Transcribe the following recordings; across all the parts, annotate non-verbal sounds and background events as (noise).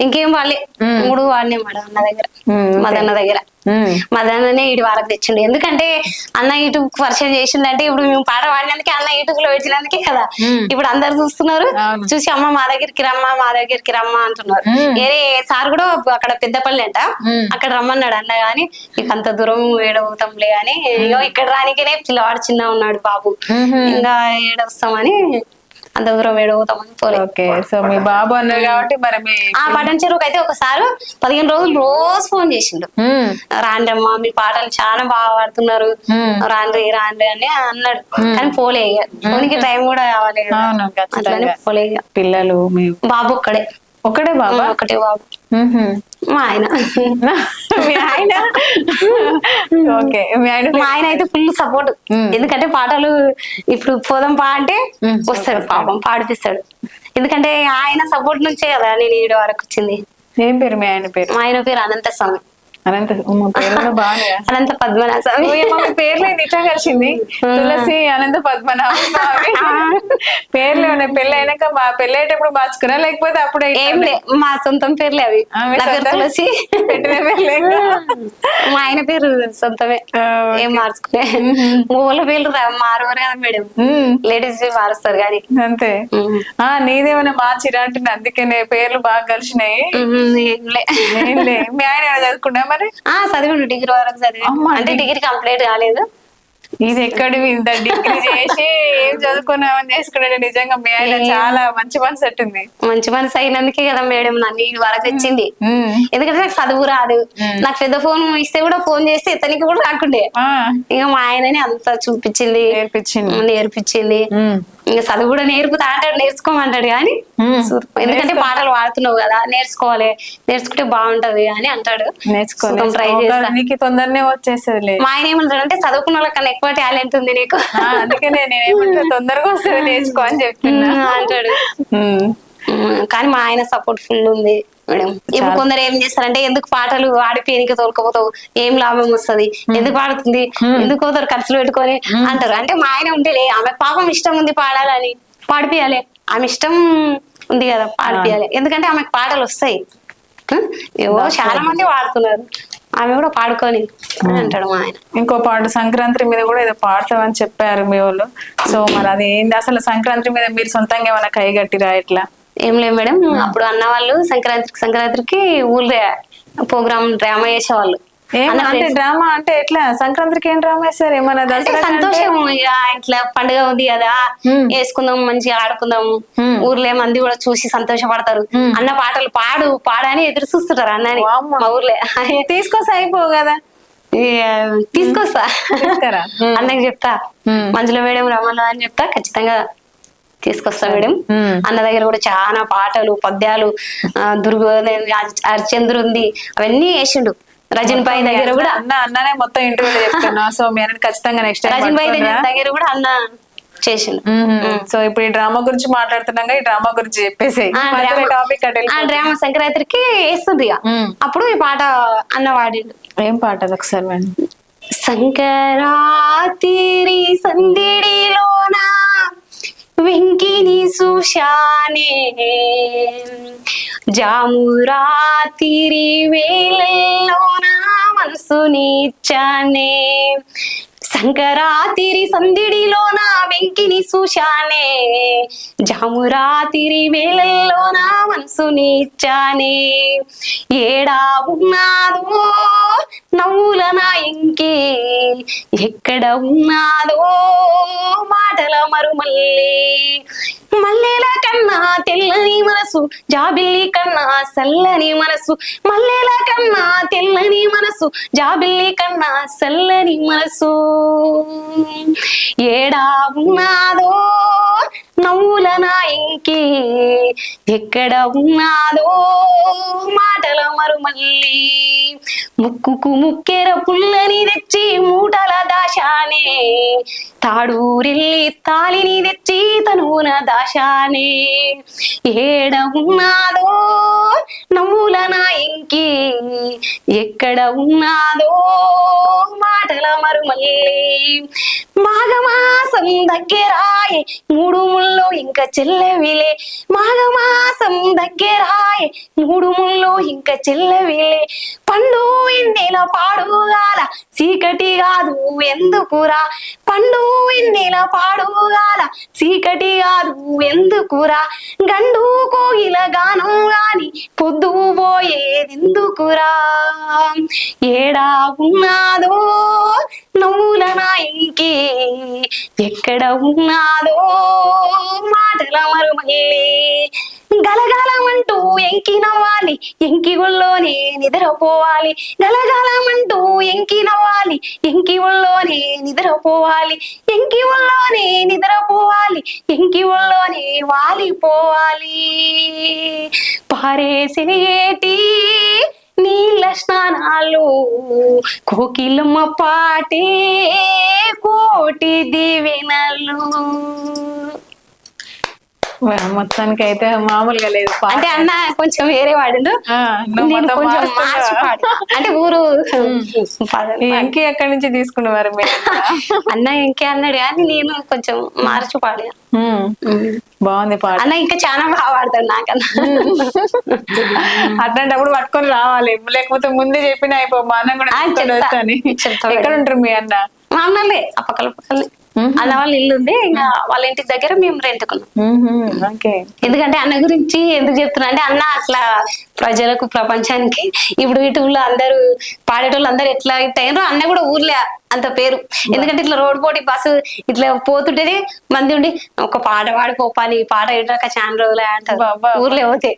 ఇంకేం వాళ్ళే మూడు వాడినే మేడం అన్న దగ్గర. మదన్న దగ్గర. మదన్ననే ఇటు వాళ్ళకి తెచ్చిండు ఎందుకంటే అన్న యూట్యూబ్ పరిచయం చేసిండంటే ఇప్పుడు మేము పాట పాడినందుకే అన్న యూట్యూబ్లో పెట్టినందుకే కదా. ఇప్పుడు అందరు చూస్తున్నారు. చూసి అమ్మ మా దగ్గరికి రమ్మా మా దగ్గరికి రమ్మా అంటున్నారు. వేరే సార్ కూడా అక్కడ పెద్దపల్లి అంట. అక్కడ రమ్మన్నాడు అన్న గాని ఇక అంత దూరం ఏడవుతాంలే అని ఇక్కడ రానికనే పిల్లవాడు చిన్న ఉన్నాడు బాబు. ఇంకా ఏడవస్తామని అంత దూరం ఏడవుతామని ఓకే సో మీ బాబు అన్నారు కాబట్టి మరి మీ ఆ పటన్ చెరువుకి అయితే ఒకసారి పదిహేను రోజులు రోజు ఫోన్ చేసిండు. రాండి అమ్మా మీ పాటలు చాలా బాగా పాడుతున్నారు. రాండి రాండి అని అన్నాడు. కానీ పోలే ఫోన్కి టైం కూడా కావాలి అట్లనే పోలే పిల్లలు బాబు ఒక్కడే. ఒక్కడే బాబా? ఒకటే బాబు. మా ఆయన. (laughs) మీ ఆయన? మీ ఆయన అయితే ఫుల్ సపోర్ట్ మ్మ్. ఎందుకంటే పాటలు ఇప్పుడు పోదాం పా అంటే మ్మ్. వస్తాడు పాపం పాడిపిస్తాడు. ఎందుకంటే ఆయన సపోర్ట్ నుంచే కదా నేను ఈడ వరకు వచ్చింది. ఏం పేరు మీ ఆయన పేరు? మా ఆయన పేరు అనంత స్వామి. అనంత అనంత పద్మనాభ స్వామి. పేర్లు ఇట్లా కలిసింది. తులసి అనంత పద్మనాభ స్వామి. పేర్లు ఉన్నాయి పెళ్ళి అయినాక మా పెళ్ళి అయ్యేటప్పుడు మార్చుకున్నా లేకపోతే అప్పుడే ఏం లే మా సొంతం పేర్లే అవి? తులసి. పెట్టిన పేర్లే మా ఆయన పేరు సొంతమే. ఏం మార్చుకునే. మూల పేర్లు మారవరు కదా మేడం. లేడీస్ మారుస్తారు కానీ. అంతే. ఆ నీదేమైనా మార్చిరా అంటున్నా అందుకనే పేర్లు బాగా కలిసినాయి. మీ ఆయన చదువుకున్నా మరి? ఆ చదివిండు. డిగ్రీ వరకు చదివి అంటే డిగ్రీ కంప్లీట్ కాలేదు. ఇది ఎక్కడివి ఇంత డిగ్రీ చేసి ఏం చదువుకున్నామని చేసుకున్నాడు నిజంగా మీ ఆయన చాలా మంచి మనసు అట్టుంది మంచి మనసు అయినందుకే కదా మేడం నన్ను ఈ వరకు తెచ్చింది మ్మ్. ఎందుకంటే నాకు చదువు రాదు. నాకు పెద్ద ఫోన్ ఇస్తే కూడా ఫోన్ చేస్తే ఇతనికి కూడా రాకుండే. ఇక మా ఆయనని అంత చూపించింది. నేర్పించింది. నేర్పించింది. ఇంకా చదువు కూడా నేర్పుతా అంటాడు నేర్చుకోమంటాడు కానీ. ఎందుకంటే పాటలు పాడుతున్నావు కదా నేర్చుకోవాలి. నేర్చుకుంటే బాగుంటది అని అంటాడు. నేర్చుకో చూద్దాం, try నేర్చుకో. చేస్తా. నీకు తొందరనే వచ్చేసరిలే మా ఆయన ఏమంటాడు అంటే చదువుకున్న వాళ్ళకన్నా ఎక్కువ టాలెంట్ ఉంది నీకు. అందుకనే నేను ఏమంటా తొందరగా వస్తుంది నేర్చుకో అని చెప్తున్నా అంటాడు. కానీ మా ఆయన సపోర్ట్ ఫుల్ ఉంది మేడం. ఇప్పుడు కొందరు ఏం చేస్తారంటే ఎందుకు పాటలు ఆడిపోయానికి తోలుకపోతావు? ఏం లాభం వస్తది? ఎందుకు పాడుతుంది? ఎందుకు పోతారు ఖర్చులు పెట్టుకొని అంటారు? అంటే మా ఆయన ఉంటేలే ఆమె పాపం ఇష్టం ఉంది పాడాలని. పాడిపియాలి. ఆమె ఇష్టం ఉంది కదా పాడిపియాలి. ఎందుకంటే ఆమెకు పాటలు వస్తాయి. చాలా మంది పాడుతున్నారు ఆమె కూడా పాడుకొని అని అంటాడు మా ఆయన. ఇంకో పాట సంక్రాంతి మీద కూడా ఏదో పాడతామని చెప్పారు మీ వాళ్ళు. సో మరి అది ఏంది? అసలు సంక్రాంతి మీద మీరు సొంతంగా ఏమైనా కైగట్టిరా ఇట్లా? ఏం లేదు మేడం. అప్పుడు అన్న వాళ్ళు సంక్రాంతికి సంక్రాంతికి ఊళ్ళో ప్రోగ్రామ్ డ్రామా చేసేవాళ్ళు. అంటే డ్రామా అంటే ఎట్లా? సంక్రాంతికి ఏం డ్రామా వేస్తారు ఏమన్నా దసరా సంతోషం ఇక ఇట్లా పండుగ ఉంది కదా. వేసుకుందాం మంచిగా ఆడుకుందాం. ఊర్లో మంది కూడా చూసి సంతోషపడతారు. అన్న పాటలు పాడు పాడని ఎదురు చూస్తుంటారు అన్నని. మా ఊర్లో. తీసుకొస్తే అయిపోవు కదా? తీసుకొస్తా. అన్నకి చెప్తా. మంజుల మేడం రమ్మన్నా అని చెప్తా ఖచ్చితంగా తీసుకొస్తా మేడం. అన్న దగ్గర కూడా చాలా పాటలు పద్యాలు దుర్గ అర్చంద్రు ఉంది అవన్నీ వేసిండు. రజన్ బాయ్ దగ్గర కూడా అన్న అన్ననే మొత్తం ఇంటర్వ్యూలో చెప్తున్నా సో మీరు ఖచ్చితంగా నెక్స్ట్ రజన్ టైం దగ్గర కూడా అన్న చేసిండు. సో ఇప్పుడు ఈ డ్రామా గురించి మాట్లాడుతున్నాగా ఈ డ్రామా గురించి చెప్పేసి టాపిక్ ఆ డ్రామా సంక్రాంతికి వేస్తుంది. అప్పుడు ఈ పాట అన్న వాడిండు ఏం పాట అది ఒకసారి సంకరాతిరి సందిడిలోన? వెంకిని సుషానే జామురాతిరి వేలలోన మనసునిచ్చానే సంకరాతిరి నా వెంకిని సుషానే జామురాతిరి వేలల్లోన మనసునిచ్చానే ఏడా ఉన్నాదో నవ్వుల నా ఎక్కడ ఉన్నాదో మాటల మరుమల్లి. మల్లెల కన్నా తెల్లని మనసు జాబిల్లి కన్నా సల్లని మనసు. మల్లెల కన్నా తెల్లని మనసు జాబిల్లి కన్నా సల్లని మనసు. ఏడా ఉన్నాదో నవ్వుల నా ఎక్కడ ఉన్నాదో మాటల మరుమల్లి. ముక్కుకు ముక్కెర పుల్లని తెచ్చి మూటల దాశానే. తాడూరెల్లి తాలిని తెచ్చి తనువున దాశానే. ఏడ ఉన్నాదో నవ్వుల నా ఇంకి. ఎక్కడ ఉన్నాదో మాటల మరుమల్లి. మాఘమాసం దగ్గర మూడు ముళ్ళు ఇంకా చెల్లెవిలే. మాఘమాసం దగ్గరాయి మూడు ముళ్ళు ఇంకా చెల్లెవిలే పండు ఎన్నెల పాడుగాల చీకటి కాదు ఎందుకురా? పండు ఎన్నెల పాడుగాల చీకటి కాదు ఎందుకురా? గండు కోగిల గానం గాని పో లేదెందుకురా ఏడా ఉన్నాదో నవ్వుల నాయికి ఎక్కడ ఉన్నాదో మాటల మరుమల్లి. గలగలమంటూ ఎంకి నవ్వాలి ఎంకి ఒళ్ళోనే నిద్రపోవాలి. గలగలమంటూ ఇంకి ఎంకి ఒళ్ళోనే నిద్రపోవాలి ఎంకి ఒళ్ళోనే నిద్రపోవాలి ఎంకి ఒళ్ళోనే వాలిపోవాలి. పారేసిన ఏటి నీళ్ళ స్నానాలు కోకిలమ్మ పాటే కోటి దీవెనలు. మొత్తానికి అయితే మామూలుగా లేదు. అంటే అన్న కొంచెం వేరే వాడిండు కొంచెం. అంటే ఊరు ఎంకి ఎక్కడి నుంచి తీసుకునేవారు మీరు అన్న ఇంకే అన్నాడు కానీ నేను కొంచెం మార్చి పాడినా. బాగుంది పాట. అన్న ఇంకా చాలా బాగా పాడతాడు నాకన్నా. అట్లాంటప్పుడు పట్టుకొని రావాలి. లేకపోతే ముందే చెప్పిన అయిపో మా అన్న కూడా ఎక్కడ ఉంటారు మీ అన్న? మా అన్నలే ఆ పక్కల పక్కలనే. అన్న వాళ్ళ ఇల్లు ఉంది ఇంకా వాళ్ళ ఇంటి దగ్గర మేము రెంటుకున్నాం. ఓకే. ఎందుకంటే అన్న గురించి ఎందుకు చెప్తున్నా అంటే అన్న అట్లా ప్రజలకు ప్రపంచానికి. ఇప్పుడు ఇటు ఊళ్ళో అందరూ పాడేటోళ్ళు అందరూ ఎట్లా అయ్యారో అన్న కూడా ఊర్లే అంత పేరు. ఎందుకంటే ఇట్లా రోడ్ పోటీ బస్సు ఇట్లా పోతుంటేనే మంది ఉండి ఒక పాట పాడి పోపాని పాట ఇటాక చాలా రోజులే అంటారు. ఊర్లో పోతే.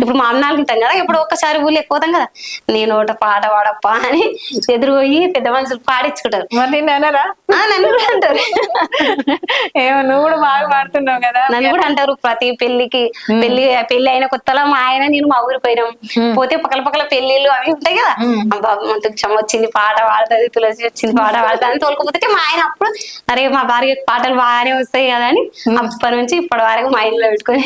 ఇప్పుడు మా ఉంటాం కదా ఇప్పుడు ఒక్కసారి ఊళ్ళో పోతాం కదా. నేను ఒకటి పాట పాడప్పా అని ఎదురు పోయి పెద్ద మనుషులు పాడించుకుంటారు. మరి అనరా? ఆ, నన్ను కూడా అంటారు. ఏమో నువ్వు కూడా బాగా పాడుతున్నావు కదా. నన్ను కూడా అంటారు ప్రతి పెళ్ళికి పెళ్ళి పెళ్ళి అయిన కొత్తలో మా ఆయన నేను మా ఊరు పోయినాం. పోతే పక్కల పక్కల పెళ్ళిళ్ళు అవి ఉంటాయి కదా. అబ్బా మంతకు క్షమ వచ్చింది పాట పాడుతుంది తులసి వచ్చింది పాట పాడుతుంది అని తోలుకపోతే మా ఆయన అప్పుడు అరే మా భార్య పాటలు బాగానే వస్తాయి కదా అని అప్పటి నుంచి ఇప్పటి వరకు మా ఇంట్లో పెట్టుకొని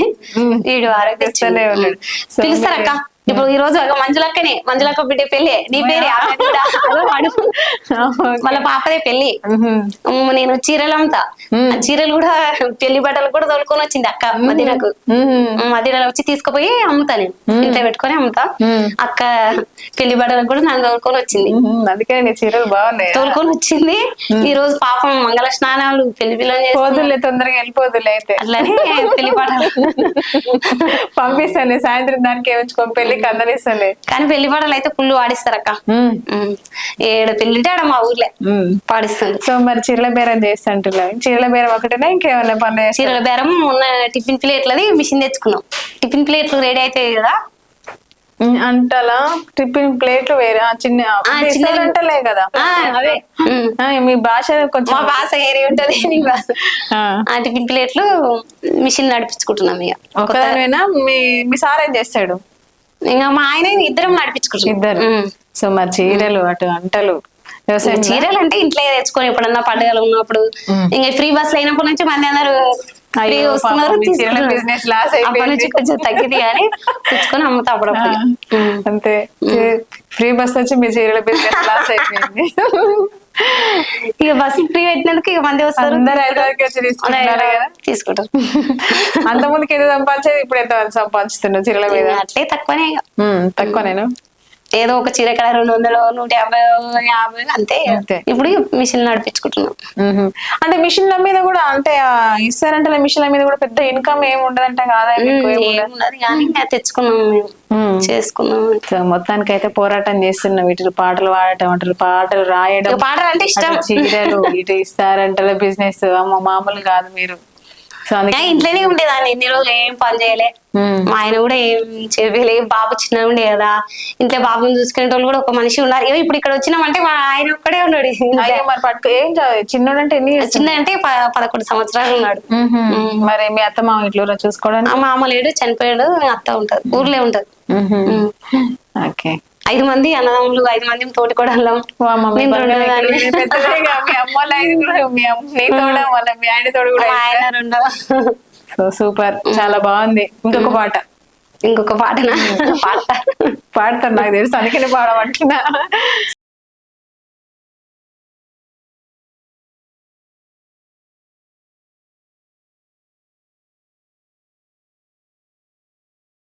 వీడి. సో పిలుస్తారక్క. ఇప్పుడు ఈ రోజు మంజులక్కనే మంజులక్క బిడ్డ పెళ్ళి నీ పేరే. (laughs) వాళ్ళ పాపదే పెళ్ళి నేను చీరలు అమ్ముతా ఆ చీరలు కూడా పెళ్ళి బట్టలు కూడా తోలుకొని వచ్చింది అక్క మదీనకు మ్మ్. మదీనలో వచ్చి తీసుకుపోయి అమ్ముతా నేను. ఇంట్లో పెట్టుకొని అమ్ముతా. మ్మ్. అక్క పెళ్ళి బట్టలకు కూడా నన్ను తోలుకొని వచ్చింది. అందుకే నీ చీరలు బాగున్నాయి? తోలుకొని వచ్చింది. ఈ రోజు పాపం మంగళ స్నానాలు పెళ్ళి పిల్లని చేసి పోదులే తొందరగా వెళ్ళిపోదులే అయితే. అట్లనే పెళ్ళి బట్టలు (laughs) పంపిస్తాను సాయంత్రం దానికి ఏమించుకొని అందరిస్తాలే కానీ పెళ్ళి బట్టలు అయితే ఫుల్ వాడిస్తారు అక్క. ఏడు పెళ్ళింటే ఆడ మా ఊర్లే పాడిస్తుంది. సో మరి చీరల బేరం చేస్తుంటున్నా చీరల బేరం ఒకటేనా ఇంకేమన్నా పనులు చేస్తారా? చీరల బేరం మొన్న టిఫిన్ ప్లేట్లది మిషన్ తెచ్చుకున్నాం. టిఫిన్ ప్లేట్లు రెడీ అవుతాయి కదా. అంటలా? టిఫిన్ ప్లేట్లు వేరే చిన్న. అంటలే కదా. ఆ, మీ భాష కొంచెం మా భాష ఏరి ఉంటది నీ భాష. ఆ. ఆ టిఫిన్ ప్లేట్లు మిషన్ నడిపించుకుంటున్నాం ఇక. ఒకదానివేనా? మీ మీ సార్ ఏం చేస్తాడు? ఇంకా మా ఆయన ఇద్దరం నడిపించుకుంటున్నాం ఇద్దరు. సో మరి చీరలు అటు అంటలు వ్యవసాయం చీరలు అంటే ఇంట్లో తెచ్చుకొని ఎప్పుడన్నా పండుగలు ఉన్నప్పుడు ఇంకా ఫ్రీ బస్ అయినప్పటి నుంచి మంది అందరూ కొంచెం తగ్గింది కానీ తెచ్చుకొని అమ్ముతా అప్పుడప్పుడు. ఉమ్. అంతే. ఫ్రీ బస్ వచ్చి మీ చీరల బిజినెస్ లాస్ అయిపోయింది. ఇక బస్ ఫ్రీ పెట్టినందుకు ఇక మంది వస్తారు. తీసుకుంటారు. అంత ముందుకి ఏదో సంపాదించేది ఇప్పుడు ఎంత సంపాదిస్తున్నావు చీరల మీద? అట్లే తక్కువనే తక్కువ నేను ఏదో ఒక చీర కడ రెండు వందలు నూట యాభై యాభై అంతే. ఇప్పుడు మిషన్ నడిపించుకుంటున్నాం. అంటే మిషన్ల మీద కూడా అంటే ఇస్తారంటే మిషన్ల మీద కూడా పెద్ద ఇన్కమ్ ఏమి ఉండదంట కాదా? ఏమున్నది కానీ తెచ్చుకున్నాం మేము. చేసుకున్నాం మొత్తానికి అయితే పోరాటం చేస్తున్నాం ఇటు పాటలు పాడటం అటు పాటలు రాయడం పాటలు అంటే ఇష్టం చీరలు ఇటు ఇస్తారంటల బిజినెస్ అమ్మ మామూలు కాదు మీరు సో అందుకే ఇంట్లోనే ఉండేదాన్ని. ఇన్ని రోజులు ఏం పని చేయలే. మా ఆయన కూడా ఏం చేయలే. బాబు చిన్న ఉండే కదా. ఇంట్లో బాబుని చూసుకునే వాళ్ళు కూడా ఒక మనిషి ఉన్నారు. ఏమో ఇప్పుడు ఇక్కడ వచ్చినామంటే మా ఆయన ఒక్కడే ఉన్నాడు. ఏం చిన్నోడంటే ఎన్ని? చిన్న అంటే ప- పదకొండు సంవత్సరాలు ఉన్నాడు. మరి మీ అత్త మామ ఇట్లా చూసుకోవడానికి? ఆ మామ లేడు చనిపోయాడు అత్త ఉంటది ఊర్లే ఉంటది. ఓకే. ఐదు మంది అన్నదమ్ములు ఐదు మంది తోటి కూడా సో సూపర్ చాలా బాగుంది. ఇంకొక పాట. ఇంకొక పాటనా? పాడతా. పాడతాను నాకు తెలుసు అందుకనే పాడమంటున్నా.